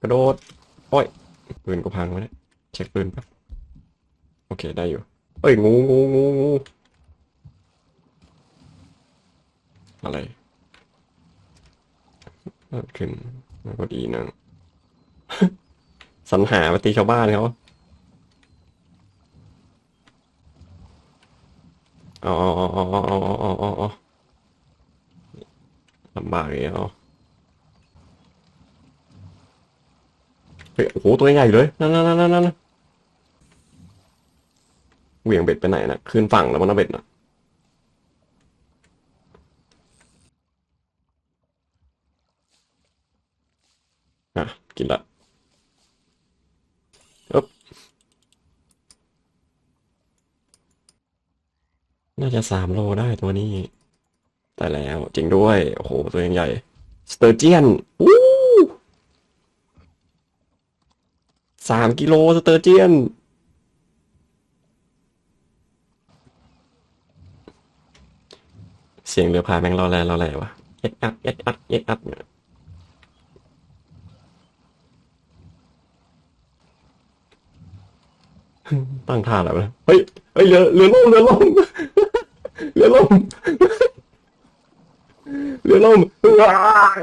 กระโดด โอ้ยปืนก็พังไปแล้วเช็คปืนป๊บโอเคได้อยู่เอ้ยงูงูงูงูอะไรขึ้นแล้วก็ดีนะสรรหามาตีชาวบ้านเขาอ๋ออ๋ออ๋ออ๋ออ๋ออ๋ออ๋อลำบากเลยอ๋อ เฮ้ยโอ้โหตัวใหญ่เลยนั่นนั่นนั่นนั่นนั่นเหวี่ยงเบ็ดไปไหนนะขึ้นฝั่งแล้วมันนะเบ็ดนะอะกินละอ๊บน่าจะสามโลได้ตัวนี้ แต่แล้วจริงด้วย โอ้โห ตัวยังใหญ่ สเตอร์เจียนอู้ สามกิโลสเตอร์เจียน เสียงเรือพายแม่งรอแลรอแลวะเอ็ดอัดเอ็ดอัดเอ็ดอัดเนี่ยตั้งท่าแล้วนะเฮ้ย เฮ้ย เรือ เรือล่ม เรือล่ม เรือล่ม เรือล่มว้าย